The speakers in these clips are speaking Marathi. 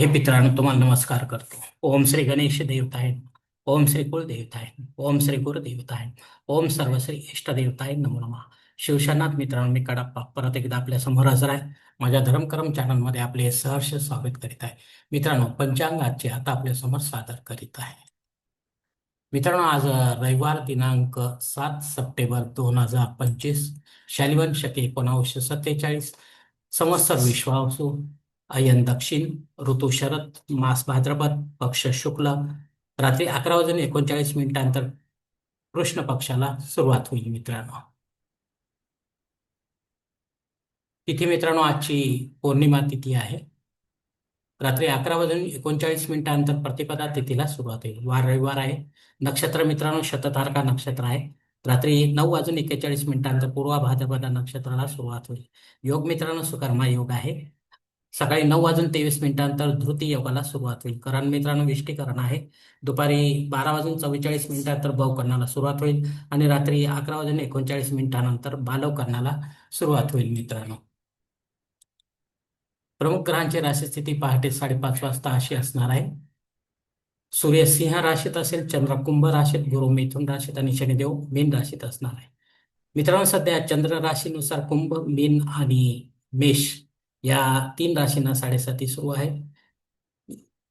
हे मित्रांनो तुम्हाला नमस्कार करतो. ओम श्री गणेश देवताय ओम श्री कुलदेवताय ओम श्री गुरुदेवताय ओम सर्वश्री इष्टदेवताय नमो नमः. शिवशनाथ मित्रांनो मी कडप्पा परत एकदा आपल्यासमोर हजर आहे. माझ्या धर्मकरम चॅनलमध्ये आपले सहर्ष स्वागत करीत आहे. मित्रांनो पंचांगाचे आता आपल्यासमोर सादर करीत आहे. मित्रांनो आज रविवार दिनांक सात सप्टेंबर दोन हजार पंचवीस शालिवन शके एकोणावीसशे सत्तेचाळीस संवत्सर विश्वासू अयन दक्षिण ऋतू शरद मास भाद्रपद पक्ष शुक्ल रात्री अकरा वाजून एकोणचाळीस मिनिटांतर कृष्ण पक्षाला सुरुवात होईल मित्रांनो. तिथी मित्रांनो आजची पौर्णिमा तिथी आहे. रात्री अकरा वाजून एकोणचाळीस मिनिटांतर प्रतिपदा तिथीला सुरुवात होईल. वार रविवार आहे. नक्षत्र मित्रांनो शततारका नक्षत्र आहे. रात्री नऊ वाजून एक्केचाळीस मिनिटांतर पूर्वा भाद्रपदा नक्षत्राला सुरुवात होईल. योग मित्रांनो सुकर्मा योग आहे. सकाळी नऊ वाजून तेवीस मिनिटांतर धृती योगाला सुरुवात होईल. कारण मित्रांनो विष्टीकरण आहे. दुपारी बारा वाजून चव्वेचाळीस मिनिटांतर भवकरणाला सुरुवात होईल आणि रात्री अकरा वाजून एकोणचाळीस मिनिटानंतर बालवकरणाला सुरुवात होईल मित्रांनो. प्रमुख ग्रहांची राशीस्थिती पहाटे साडेपाच वाजता अशी असणार आहे. सूर्य सिंह राशीत असेल चंद्र कुंभ राशीत गुरु मिथुन राशीत आणि शनिदेव मीन राशीत असणार आहे. मित्रांनो सध्या चंद्र राशीनुसार कुंभ मीन आणि मेष या तीन राशींना साडेसाती सुरू आहे.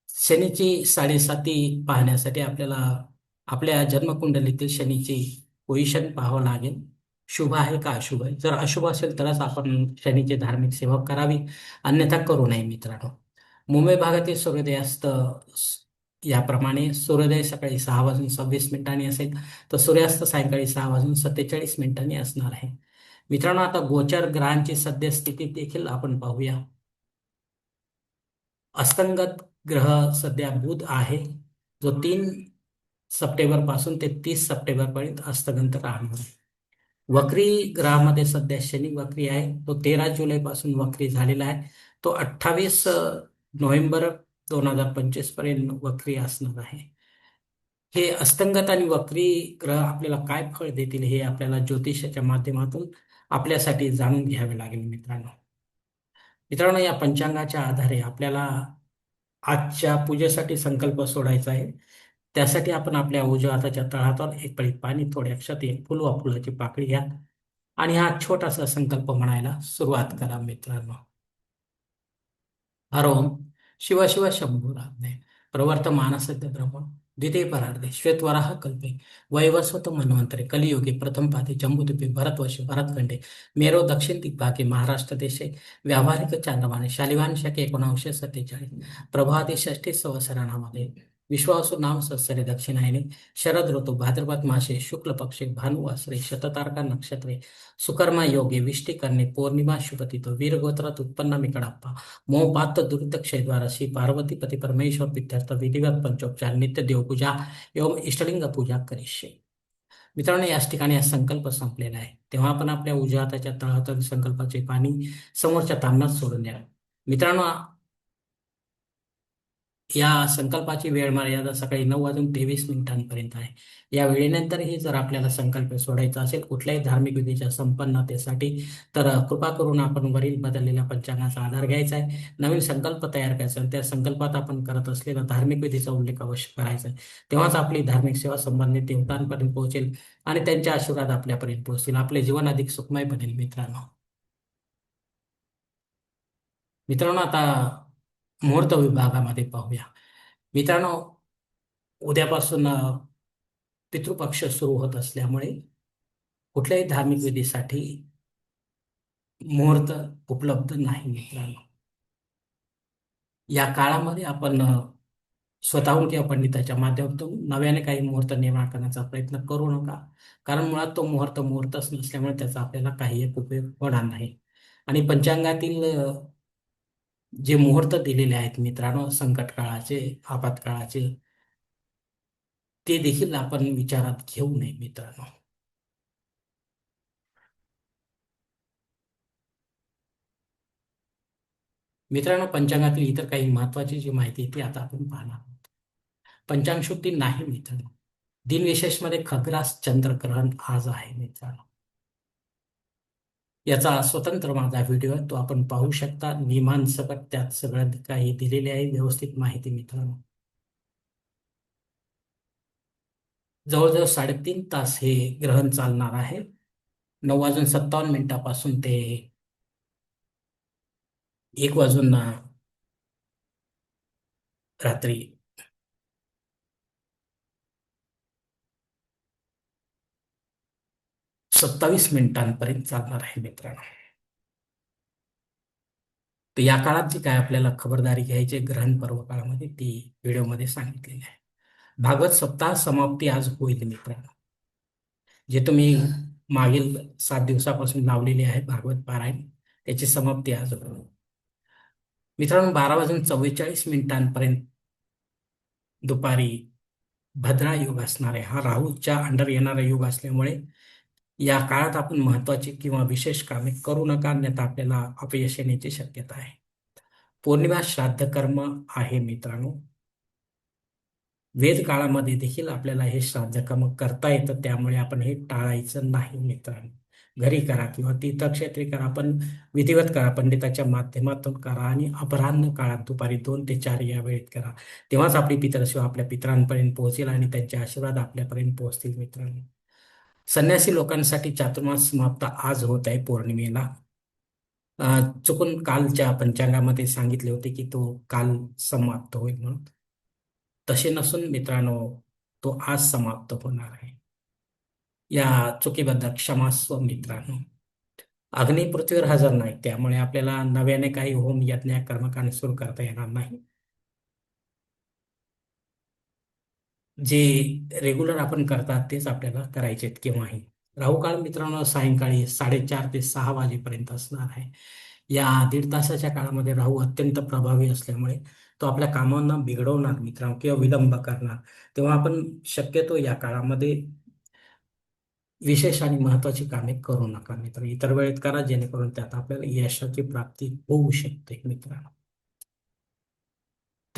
शनीची साडेसाती पाहण्यासाठी आपल्याला आपल्या जन्मकुंडलीतील शनीची पोझिशन पाहावं लागेल. शुभ आहे का अशुभ आहे? जर अशुभ असेल तरच आपण शनीची धार्मिक सेवा करावी. अन्यथा करू नये मित्रांनो. मुंबई भागातील सूर्योदयास्त याप्रमाणे सूर्योदय सकाळी सहा वाजून सव्वीस मिनिटांनी असेल तर सूर्यास्त सायंकाळी सहा वाजून सत्तेचाळीस मिनिटांनी असणार आहे. मित्रांनो आता गोचर ग्रहांची सद्यस्थिती देखील आपण पाहूया. अस्तंगत ग्रह सध्या बुध आहे. जो तीन सप्टेंबरपासून ते तीस सप्टेंबर पर्यंत अस्तगंत राहणार वक्री ग्रहामध्ये सध्या शनी वक्री आहे. तो तेरा जुलै पासून वक्री झालेला आहे. तो अठ्ठावीस नोव्हेंबर दोन हजार पंचवीसपर्यंत वक्री असणार आहे. हे अस्तंगत आणि वक्री ग्रह आपल्याला काय फळ देतील हे आपल्याला ज्योतिषाच्या माध्यमातून आपल्यासाठी जाणून घ्यावे लागेल मित्रांनो. मित्रांनो या पंचांगाच्या आधारे आपल्याला आजच्या पूजेसाठी संकल्प सोडायचा आहे. त्यासाठी आपण आपल्या उजव्या हाताच्या तळहातावर एक पळी पाणी थोडे अक्षत एक फुल वा फुलाची पाकळी घ्या आणि हा छोटासा संकल्प म्हणायला सुरुवात करा मित्रांनो. हरोम शिवा शिव शंभू राधने प्रवर्तमान मानसद्य ब्रह्म द्वितीय परार्धे श्वेतवराह कल्पे. वैवस्वत मन्वंतरे कलियुगे प्रथम पादे. जम्बूद्वीपे. भरतवर्षे भरतखंडे. मेरो दक्षिण दिग्भागे. महाराष्ट्र देशे. व्यावहारिक चांद्रमाने. शालिवान शके एकोणावीसशे सत्तेचाळीस. प्रभाते षष्ठी संवत्सरामध्ये विश्वासू नाम संवत्सरे दक्षिणायने शरद ऋतू भाद्रपद मासे शुक्ल पक्षे भानुवासरे शततारका नक्षत्रे सुकर्मा योगे विष्टी करणे पौर्णिमा वीर वीरगोत्रात उत्पन्न मिकडाप्पा मोह पात क्षयद्वार श्री पार्वती पती परमेश्वर पित्यर्थ विधिवत पंचोपचार नित्य देवपूजा एवं इष्टलिंग पूजा करिष्ये। मित्रांनो याच ठिकाणी हा संकल्प संपलेला आहे. तेव्हा आपण आपल्या उजाताच्या हाताच्या संकल्पाचे पाणी समोरच्या तांबणात सोडून द्या. मित्रांनो या संकल्पाची वेळ मर्यादा सकाळी नऊ वाजून तेवीस मिनिटांपर्यंत आहे. या वेळेनंतरही जर आपल्याला संकल्प सोडायचा असेल कुठल्याही धार्मिक विधीच्या संपन्नतेसाठी तर कृपा करून आपण वरील बदललेल्या पंचांगाचा आधार घ्यायचा आहे. नवीन संकल्प तयार करायचा त्या संकल्पात आपण करत असलेला धार्मिक विधीचा उल्लेख अवश्य करायचा आहे. तेव्हाच आपली धार्मिक सेवा संबंधित देवतांपर्यंत पोहोचेल आणि त्यांचे आशीर्वाद आपल्यापर्यंत पोहोचतील. आपले जीवन अधिक सुखमय बनेल मित्रांनो. मित्रांनो आता मुहूर्त विभागामध्ये पाहूया. मित्रांनो उद्यापासून पितृपक्ष सुरू होत असल्यामुळे कुठल्याही धार्मिक विधीसाठी मुहूर्त उपलब्ध नाही मित्रांनो. या काळामध्ये आपण स्वतःहून किंवा पंडिताच्या माध्यमातून नव्याने काही मुहूर्त निर्माण करण्याचा प्रयत्न करू नका. कारण मुळात तो मुहूर्त मुहूर्तच नसल्यामुळे त्याचा आपल्याला काही एक उपयोग होणार नाही. आणि पंचांगातील जे मुहूर्त दिलेले आहेत मित्रांनो संकट काळाचे आपत्काळाचे ते देखील आपण विचारात घेऊ नये मित्रांनो. मित्रांनो पंचांगातील इतर काही महत्वाची जी माहिती ती आता आपण पाहणार आहोत. पंचांग शुद्धी नाही मित्रांनो. दिनविशेषमध्ये खग्रास चंद्रग्रहण आज आहे मित्रांनो. याचा स्वतंत्र माझा व्हिडिओ आहे तो आपण पाहू शकता. नियमांसकट त्यात सगळं काही दिलेले आहे व्यवस्थित माहिती मित्रांनो. जवळजवळ साडेतीन तास हे ग्रहण चालणार आहे. नऊ वाजून सत्तावन्न मिनिटापासून ते एक वाजून रात्री सत्तावीस मिनिटांपर्यंत चालणार आहे मित्रांनो. तर या काळात जी काय आपल्याला खबरदारी घ्यायची ग्रहण पर्व काळामध्ये ती व्हिडिओमध्ये सांगितलेली आहे. भागवत सप्ताह समाप्ती आज होईल मित्रांनो. जे तुम्ही मागील सात दिवसापासून लावलेले आहे भागवत पारायण त्याची समाप्ती आज होईल. मित्रांनो बारा वाजून चव्वेचाळीस मिनिटांपर्यंत दुपारी भद्रा युग असणार आहे हा राहूच्या अंडर येणारा युग असल्यामुळे या काळात आपण महत्वाची किंवा विशेष कामे करू नका अन्यथा आपल्याला अपयश येण्याची शक्यता आहे. पौर्णिमा श्राद्ध कर्म आहे मित्रांनो. वेद काळामध्ये देखील आपल्याला हे श्राद्ध कर्म करता येतं त्यामुळे आपण हे टाळायचं नाही मित्रांनो. घरी करा किंवा तीर्थक्षेत्री करा पण विधिवत करा पंडिताच्या माध्यमातून करा आणि अपराह्न काळात दुपारी दोन ते चार या वेळेत करा. तेव्हाच आपली पितरशिव आपल्या पितरांपर्यंत पोहोचेल आणि त्यांचे आशीर्वाद आपल्यापर्यंत पोहोचतील मित्रांनो. संन्यासी लोकांसाठी चातुर्मास समाप्त आज होत आहे पौर्णिमेला. चुकून कालच्या पंचांगामध्ये सांगितले होते की तो काल समाप्त होईल म्हणून. तसे नसून मित्रांनो तो आज समाप्त होणार आहे. या चुकीबद्दल क्षमास्व मित्रांनो. अग्नी पृथ्वीवर हजर नाही त्यामुळे आपल्याला नव्याने काही होम यज्ञ कर्मकांड सुरू करता येणार नाही. जे रेग्युलर आपण करतात तेच आपल्याला करायचे आहेत केव्हाही. राहू काळ मित्रांनो सायंकाळी साडेचार ते सहा वाजेपर्यंत असणार आहे. या दीड तासाच्या काळामध्ये राहू अत्यंत प्रभावी असल्यामुळे तो आपल्या कामांना बिघडवणार मित्रांनो किंवा विलंब करणार. तेव्हा आपण शक्यतो या काळामध्ये विशेष आणि महत्वाची कामे करू नका मित्र इतर वेळेत करा जेणेकरून त्यात आपल्याला यशाची प्राप्ती होऊ शकते मित्रांनो.